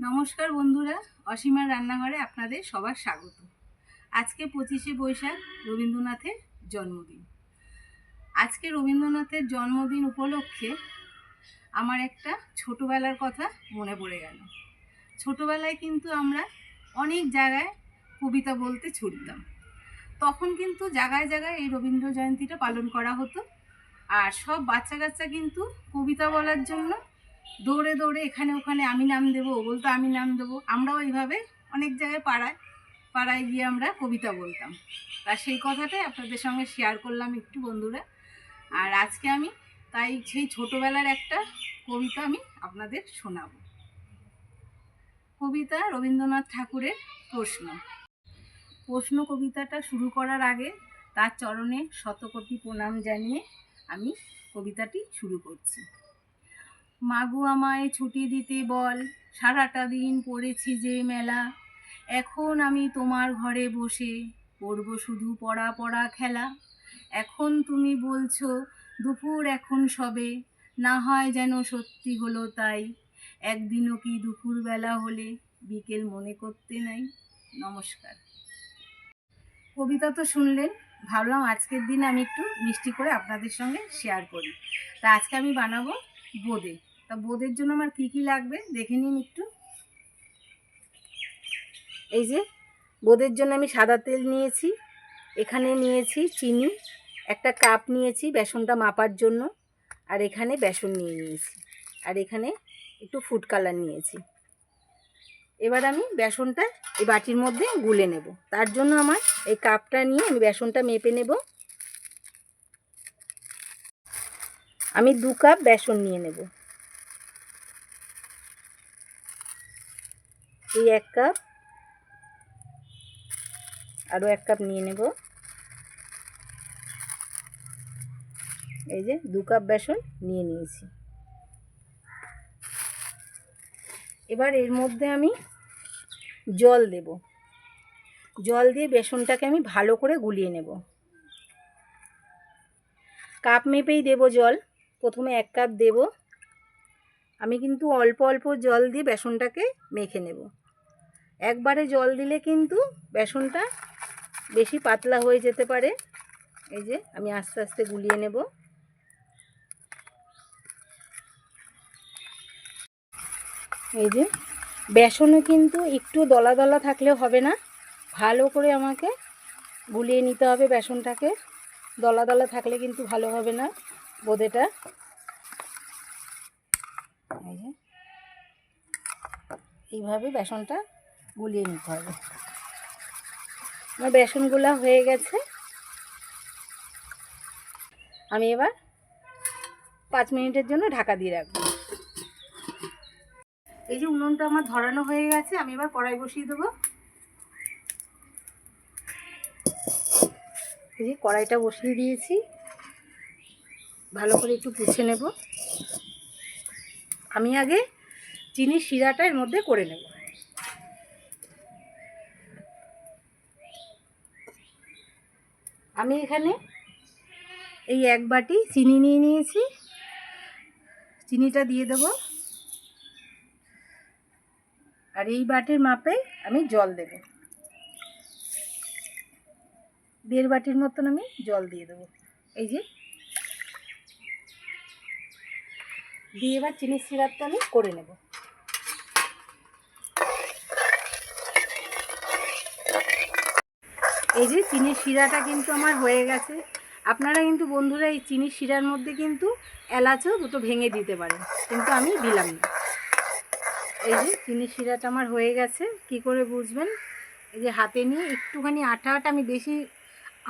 নমস্কার বন্ধুরা, অসীমার রান্নাঘরে আপনাদের সবার স্বাগত। আজকে পঁচিশে বৈশাখ, রবীন্দ্রনাথের জন্মদিন। আজকে রবীন্দ্রনাথের জন্মদিন উপলক্ষে আমার একটা ছোটোবেলার কথা মনে পড়ে গেল। ছোটোবেলায় কিন্তু আমরা অনেক জায়গায় কবিতা বলতে ছুটতাম। তখন কিন্তু জায়গায় জায়গায় এই রবীন্দ্র জয়ন্তীটা পালন করা হতো। আর সব বাচ্চা কাচ্চা কিন্তু কবিতা বলার জন্য দৌড়ে দৌড়ে এখানে ওখানে আমি নাম দেবো, ও বলতো আমি নাম দেবো। আমরাও এইভাবে অনেক জায়গায় পাড়ায় পাড়ায় গিয়ে আমরা কবিতা বলতাম। তা সেই কথাটাই আপনাদের সঙ্গে শেয়ার করলাম একটু বন্ধুরা। আর আজকে আমি তাই সেই ছোটোবেলার একটা কবিতা আমি আপনাদের শোনাব। কবিতা রবীন্দ্রনাথ ঠাকুরের প্রশ্ন। প্রশ্ন কবিতাটা শুরু করার আগে তার চরণে শতকোটি প্রণাম জানিয়ে আমি কবিতাটি শুরু করছি। মাগু আমায় ছুটি দিতে বল, সারাটা দিন পড়েছি যে মেলা। এখন আমি তোমার ঘরে বসে পড়ব শুধু পড়া পড়া খেলা। এখন তুমি বলছো, দুপুর এখন সবে, না হয় যেন সত্যি হলো তাই। একদিনও কি দুপুরবেলা হলে বিকেল মনে করতে নাই? নমস্কার। কবিতা তো শুনলেন, ভাবলাম আজকের দিন আমি একটু মিষ্টি করে আপনাদের সঙ্গে শেয়ার করি। তা আজকে আমি বানাবো বোঁদে। তা বোঁদের জন্য আমার কী কী লাগবে? দেখে নিন একটু। এই যে বোঁদের জন্য আমি সাদা তেল নিয়েছি, এখানে নিয়েছি চিনি, একটা কাপ নিয়েছি বেসনটা মাপার জন্য, আর এখানে বেসন নিয়ে নিয়েছি, আর এখানে একটু ফুড কালার নিয়েছি। এবার আমি বেসনটা এই বাটির মধ্যে গুলে নেব। তার জন্য আমার এই কাপটা নিয়ে আমি বেসনটা মেপে নেব। আমি দু কাপ বেসন নিয়ে নেব। এই এক কাপ। আরও এক কাপ নিয়ে নেব। এই যে দু কাপ বেসন নিয়ে নিয়েছি। এবার এর মধ্যে আমি জল দেব। জল দিয়ে বেসনটাকে আমি ভালো করে গুলিয়ে নেব। কাপ মেপেই দেব জল। প্রথমে এক কাপ দেব। আমি কিন্তু অল্প অল্প জল দিয়ে বেসনটাকে মেখে নেব। একবারে জল দিলে কিন্তু বেসনটা বেশি পাতলা হয়ে যেতে পারে। এই যে আমি আস্তে আস্তে গুলিয়ে নেব। এই যে বেসনও কিন্তু একটু দলা দলা থাকলেও হবে না। ভালো করে আমাকে গুলিয়ে নিতে হবে বেসনটাকে। দলা দলা থাকলে কিন্তু ভালো হবে না বোঁদেটা এইভাবে বেসনটা গুলিয়ে নিতে হবে। আমার বেসনগুলা হয়ে গেছে। আমি এবার পাঁচ মিনিটের জন্য ঢাকা দিয়ে রাখব। এই যে উনুনটা আমার ধরানো হয়ে গেছে, আমি এবার কড়াই বসিয়ে দেবো। এই যে কড়াইটা বসিয়ে দিয়েছি। ভালো করে একটু পুছে নেব। আমি আগে চিনির শিরাটা এর মধ্যে করে নেব। আমি এখানে এই এক বাটি চিনি নিয়ে নিয়েছি। চিনিটা দিয়ে দেবো। আর এই বাটির মাপে আমি জল দেব। দেড় বাটির মতন আমি জল দিয়ে দেবো। এই যে। দিয়ে এবার চিনির সিরাপটা আমি করে নেব। এই যে চিনির শিরাটা কিন্তু আমার হয়ে গেছে। আপনারা কিন্তু বন্ধুরা এই চিনির শিরার মধ্যে কিন্তু এলাচও দুটো ভেঙে দিতে পারেন, কিন্তু আমি দিলাম না। এই যে চিনির শিরাটা আমার হয়ে গেছে, কি করে বুঝবেন? এই যে হাতে নিয়ে একটুখানি আঠা আটা আমি বেশি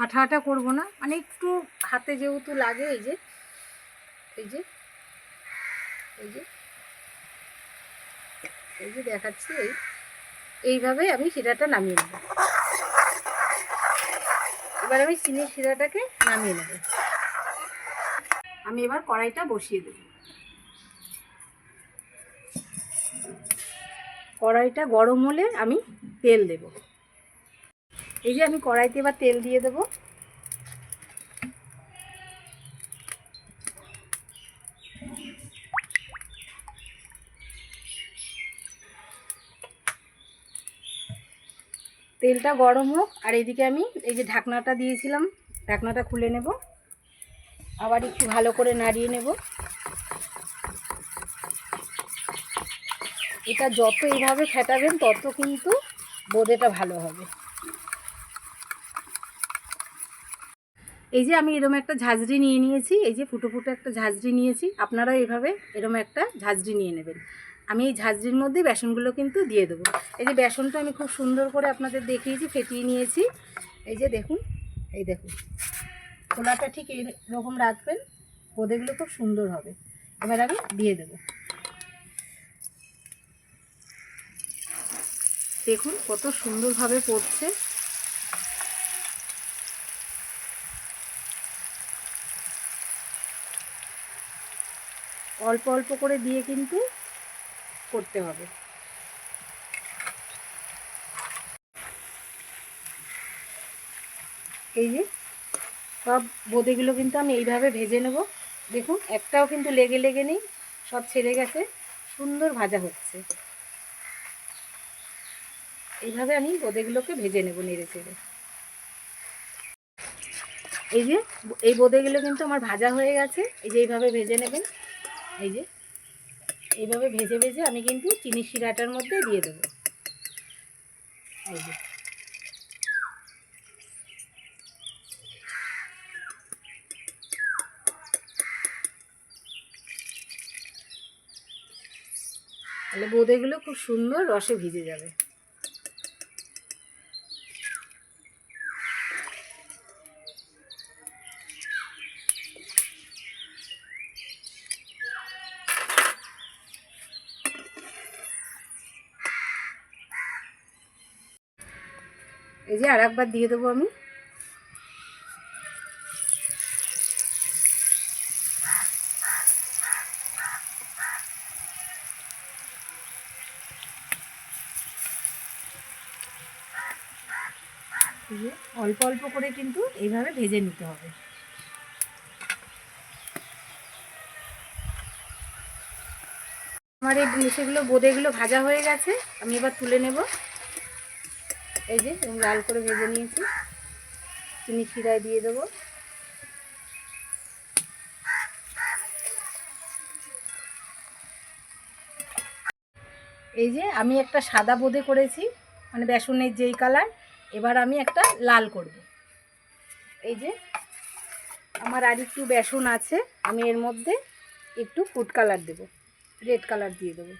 আঠা আঠা করব না মানে একটু হাতে যেহেতু লাগে, এই যে এই যে এই যে এই যে দেখাচ্ছি, এই, এইভাবে আমি শিরাটা নামিয়ে নেব। এবার আমি চিনির শিরাটাকে নামিয়ে নেব। আমি এবার কড়াইটা বসিয়ে দেব। কড়াইটা গরম হলে আমি তেল দেব। এই যে আমি কড়াইতে এবার তেল দিয়ে দেব। তেলটা গরম হোক, আর এদিকে আমি এই যে ঢাকনাটা দিয়েছিলাম, ঢাকনাটা খুলে নেব। আবার একটু ভালো করে নাড়িয়ে নেব। এটা যত এইভাবে ফেটাবেন, তত কিন্তু বোঁদেটা ভালো হবে। এই যে আমি এরম একটা ঝাঁঝরি নিয়ে নিয়েছি, এই যে ফুটো ফুটো একটা ঝাঁঝরি নিয়েছি আপনারা এভাবে এরম একটা ঝাঁঝরি নিয়ে নেবেন। আমি এই ঝাঁঝরির মধ্যে বেসনগুলো কিন্তু দিয়ে দেবো। এই যে বেসনটা আমি খুব সুন্দর করে আপনাদের দেখিয়েছি, ফেটিয়ে নিয়েছি। এই যে দেখুন, এই দেখুন। খোলাটা ঠিক এরকম রাখবেন বোঁদেগুলো খুব সুন্দর হবে। এবার আমি দিয়ে দেবো। দেখুন কত সুন্দরভাবে পড়ছে। অল্প অল্প করে দিয়ে কিন্তু করতে হবে। এই যে সব বোঁদেগুলো কিন্তু আমি এইভাবে ভেজে নেব। দেখুন, একটাও কিন্তু লেগে লেগে নেই, সব ছেড়ে গেছে, সুন্দর ভাজা হচ্ছে। এইভাবে আমি বোঁদেগুলোকে ভেজে নেব নেড়ে চেড়ে। এই যে, এই বোঁদেগুলো কিন্তু আমার ভাজা হয়ে গেছে, এই যে এইভাবে ভেজে নেবেন। এই যে এইভাবে ভেজে ভেজে আমি কিন্তু চিনি শিরাটার মধ্যে দিয়ে দেবো। তাহলে বোঁদেগুলো খুব সুন্দর রসে ভিজে যাবে। এই যে আর একবার দিয়ে দেবো আমি। অল্প অল্প করে কিন্তু এইভাবে ভেজে নিতে হবে। আমার এই সেগুলো বোঁদেগুলো ভাজা হয়ে গেছে, আমি এবার তুলে নেব। এই যে লাল করে ভেজে নিয়েছি। চিনি শিরায় দিয়ে দেবো। এই যে আমি একটা সাদা বোঁদে করেছি মানে বেসনের যেই কালার, এবার আমি একটা লাল করব। এই যে আমার আর একটু বেসন আছে, আমি এর মধ্যে একটু ফুড কালার দেব, রেড কালার দিয়ে দেবো।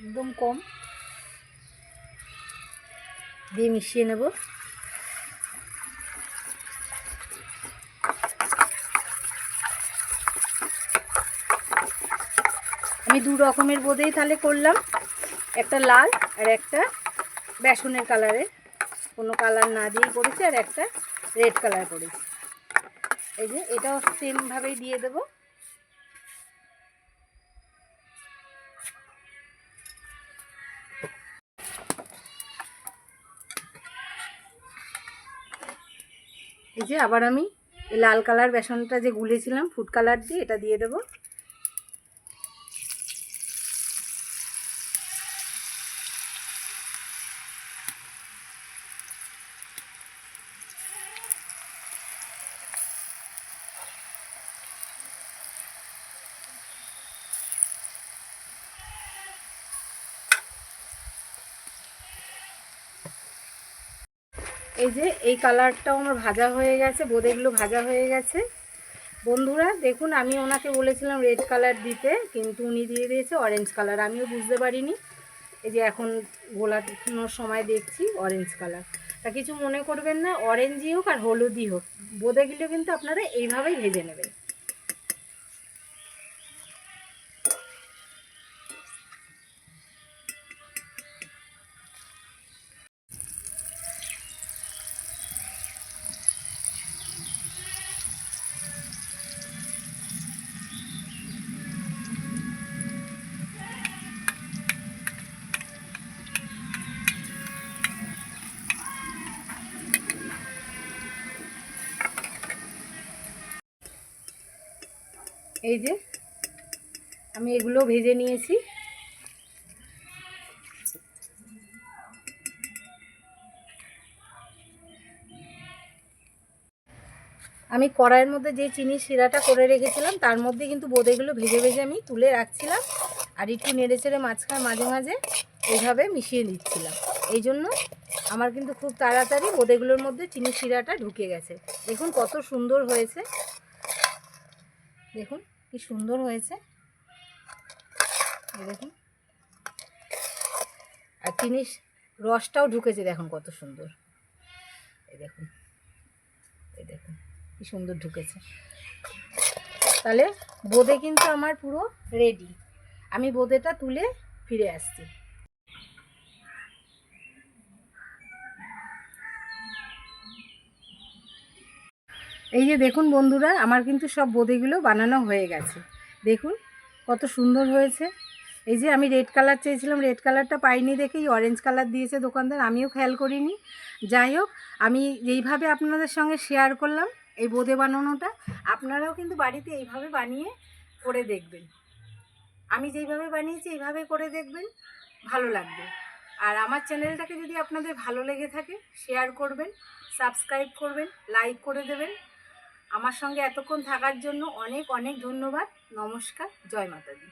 একদম কম। দিয়ে মিশিয়ে নেব। আমি দু রকমের বোধেই তাহলে করলাম। একটা লাল আর একটা বেসনের কালারের। কোনো কালার না দিয়েই করেছি আর একটা রেড কালার করেছি। এই যে এটাও সেমভাবেই দিয়ে দেবো। যে আবার আমি লাল কালার বেসনটা যে গুলেছিলাম ফুড কালার দিয়ে এটা দিয়ে দেবো। এই যে, এই কালারটাও আমার ভাজা হয়ে গেছে, বোঁদেগুলো ভাজা হয়ে গেছে। বন্ধুরা, দেখুন, আমি ওনাকে বলেছিলাম রেড কালার দিতে, কিন্তু উনি দিয়ে দিয়েছে অরেঞ্জ কালার আমিও বুঝতে পারিনি। এই যে, এখন গোলানোর সময় দেখছি অরেঞ্জ কালার তা কিছু মনে করবেন না অরেঞ্জই হোক আর হলুদই হোক, বোঁদেগুলো কিন্তু আপনারা এইভাবেই ভেজে নেবেন। এই যে, আমি এগুলো ভেজে নিয়েছি। আমি কড়াইয়ের মধ্যে যে চিনি শিরাটা করে রেখেছিলাম, তার মধ্যে কিন্তু বোঁদেগুলো ভেজে ভেজে আমি তুলে রাখছিলাম আর একটু নেড়ে চেড়ে মাঝখানে মাঝে মাঝে এইভাবে মিশিয়ে নিচ্ছিলাম। এই জন্য আমার কিন্তু খুব তাড়াতাড়ি বোদেগুলোর মধ্যে চিনি শিরাটা ঢুকে গেছে। দেখুন কত সুন্দর হয়েছে। দেখুন কি সুন্দর হয়েছে। দেখুন। আর চিনি রসটাও ঢুকেছে, দেখুন কত সুন্দর। এই দেখুন। এই দেখুন, কি সুন্দর ঢুকেছে। তাহলে বোঁদে কিন্তু আমার পুরো রেডি আমি বোঁদেটা তুলে ফিরে আসছি। এই যে দেখুন বন্ধুরা, আমার কিন্তু সব বোঁদেগুলো বানানো হয়ে গেছে। দেখুন, কত সুন্দর হয়েছে। এই যে আমি রেড কালার চেয়েছিলাম, রেড কালারটা পাইনি দেখেই, অরেঞ্জ কালার দিয়েছে দোকানদার, আমিও খেয়াল করিনি। যাই হোক, আমি যেইভাবে আপনাদের সঙ্গে শেয়ার করলাম, এই বোঁদে বানানোটা, আপনারাও কিন্তু বাড়িতে এইভাবে বানিয়ে করে দেখবেন। আমি যেইভাবে বানিয়েছি, এইভাবে করে দেখবেন, ভালো লাগবে। আর আমার চ্যানেলটাকে যদি আপনাদের ভালো লেগে থাকে, শেয়ার করবেন, সাবস্ক্রাইব করবেন, লাইক করে দেবেন আমার সঙ্গে এতক্ষণ থাকার জন্য অনেক অনেক ধন্যবাদ। নমস্কার। জয় মাতাদি